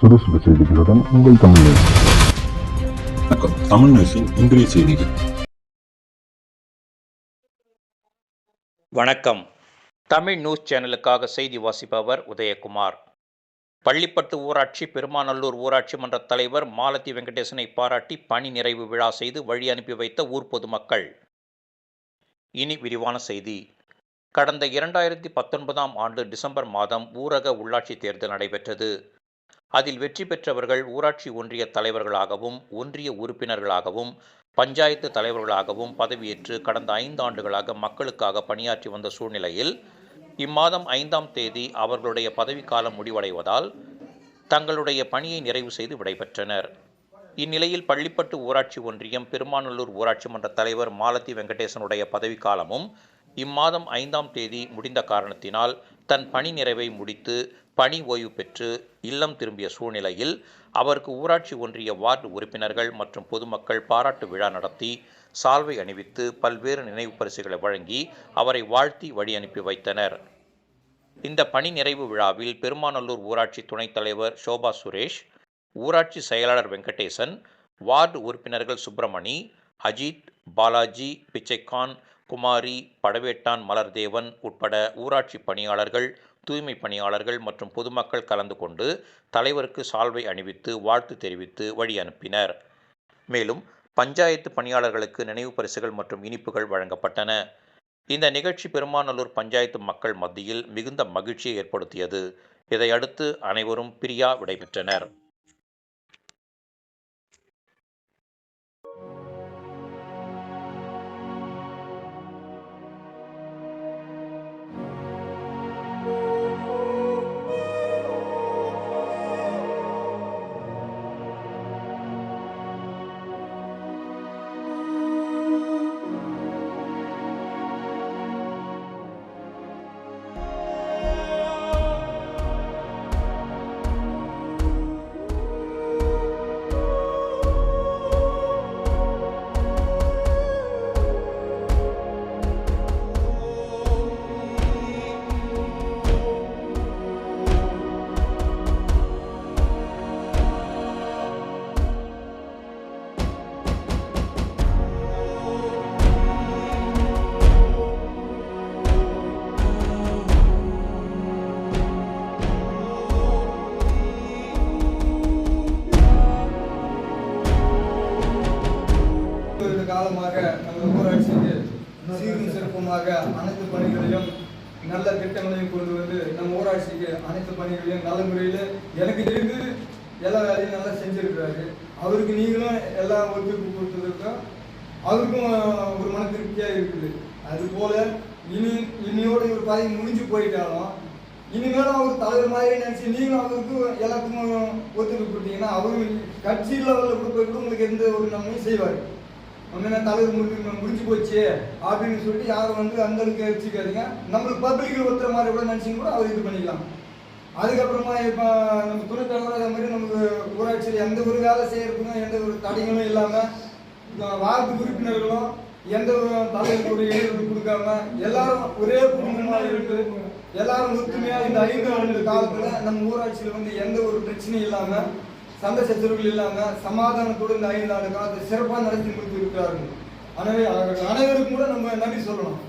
சுறுசுறு செய்திகளுடன் உங்கள் தமிழ் நியூஸ். வணக்கம். தமிழ் நியூஸின் இன்றைய செய்திகள். வணக்கம். தமிழ் நியூஸ் சேனலுக்காக செய்தி வாசிப்பவர் உதயகுமார். பள்ளிப்பட்டு ஊராட்சி பெருமாநல்லூர் ஊராட்சி மன்ற தலைவர் மாலதி வெங்கடேசனை பாராட்டி பணி நிறைவு விழா செய்து வழி அனுப்பி வைத்த ஊர் பொதுமக்கள். இனி விரிவான செய்தி. கடந்த இரண்டாயிரத்தி பத்தொன்பதாம் ஆண்டு டிசம்பர் மாதம் ஊரக உள்ளாட்சி தேர்தல் நடைபெற்றது. அதில் வெற்றி பெற்றவர்கள் ஊராட்சி ஒன்றிய தலைவர்களாகவும் ஒன்றிய உறுப்பினர்களாகவும் பஞ்சாயத்து தலைவர்களாகவும் பதவியேற்று கடந்த ஐந்து ஆண்டுகளாக மக்களுக்காக பணியாற்றி வந்த சூழ்நிலையில் இம்மாதம் ஐந்தாம் தேதி அவர்களுடைய பதவிக்காலம் முடிவடைவதால் தங்களுடைய பணியை நிறைவு செய்து விடைபெற்றனர். இந்நிலையில் பள்ளிப்பட்டு ஊராட்சி ஒன்றியம் பெருமாநல்லூர் ஊராட்சி மன்ற தலைவர் மாலதி வெங்கடேசனுடைய பதவிக்காலமும் இம்மாதம் ஐந்தாம் தேதி முடிந்த காரணத்தினால் தன் பணி நிறைவை முடித்து பணி ஓய்வு பெற்று இல்லம் திரும்பிய சூழ்நிலையில் அவருக்கு ஊராட்சி ஒன்றிய வார்டு உறுப்பினர்கள் மற்றும் பொதுமக்கள் பாராட்டு விழா நடத்தி சால்வை அணிவித்து பல்வேறு நினைவு பரிசுகளை வழங்கி அவரை வாழ்த்தி வழி அனுப்பி வைத்தனர். இந்த பணி நிறைவு விழாவில் பெருமாநல்லூர் ஊராட்சி துணைத் தலைவர் சோபா சுரேஷ் ஊராட்சி செயலாளர் வெங்கடேசன் வார்டு உறுப்பினர்கள் சுப்பிரமணி அஜித் பாலாஜி பிச்சைக்கான் குமாரி படவேட்டான் மலர்தேவன் உட்பட ஊராட்சி பணியாளர்கள் தூய்மை பணியாளர்கள் மற்றும் பொதுமக்கள் கலந்து கொண்டு தலைவருக்கு சால்வை அணிவித்து வாழ்த்து தெரிவித்து வழி அனுப்பினர். மேலும் பஞ்சாயத்து பணியாளர்களுக்கு நினைவு பரிசுகள் மற்றும் இனிப்புகள் வழங்கப்பட்டன. இந்த நிகழ்ச்சி பெருமாநல்லூர் பஞ்சாயத்து மக்கள் மத்தியில் மிகுந்த மகிழ்ச்சியை ஏற்படுத்தியது. இதையடுத்து அனைவரும் பிரியா விடைபெற்றனர். சிறப்பாக காலமாக நம்ம ஊராட்சிக்கு சீரும் சிறப்புமாக அனைத்து பணிகளையும் நல்ல திட்டங்களையும் கொண்டு வந்து நம்ம ஊராட்சிக்கு அனைத்து பணிகளையும் நல்ல முறையில் எனக்கு தெரிந்து எல்லா வேலையும் நல்லா செஞ்சுருக்கிறாரு. அவருக்கு நீங்களும் எல்லா ஒத்துழைப்பு கொடுத்ததுக்கும் அவருக்கும் ஒரு மன திருப்தியாக இருக்குது. அதுபோல் இனி இனியோட ஒரு பதவி முடிஞ்சு போயிட்டாலும் இனிமேலும் அவர் தலைவர் மாதிரி நினச்சி நீங்களும் அவருக்கு எல்லாத்துக்கும் ஒத்துழைப்பு கொடுத்தீங்கன்னா அவரும் கட்சி லெவலில் கூட போய் கூட உங்களுக்கு எந்த ஒரு நன்மையும் செய்வார். ஒன்று தலைவர் முடிஞ்சு முடிஞ்சு போச்சு. அப்படின்னு சொல்லிட்டு யாரும் வந்து அந்தளவுக்கு வச்சுக்காதீங்க. நம்மளுக்கு பப்ளிக்கில் ஒருத்தர் மாதிரி கூட நினச்சிங்க கூட அவர் இது பண்ணிக்கலாம். அதுக்கப்புறமா இப்போ நம்ம துணை தலைவர் அதே மாதிரி நமக்கு ஊராட்சியில் எந்த ஒரு வேலை செய்யறதுக்கும் எந்த ஒரு தடைகளும் இல்லாமல் வார்டு உறுப்பினர்களும் எந்த ஒரு தலைவருக்கு ஒரு இடைவெளி கொடுக்காம எல்லாரும் ஒரே குடும்பமாக இருந்து எல்லாரும் ஒத்துமையாக இந்த ஐந்து ஆண்டு காலத்தில் நம்ம ஊராட்சியில் வந்து எந்த ஒரு பிரச்சனையும் இல்லாமல் சண்டை சச்சரவுகள் இல்லாமல் சமாதானத்தோடு இந்த ஐந்து ஆண்டு காலத்தை சிறப்பாக நடத்தி கொடுத்து இருக்கிறார்கள். எனவே அவர்கள் அனைவருக்கும் கூட நம்ம நன்றி சொல்லணும்.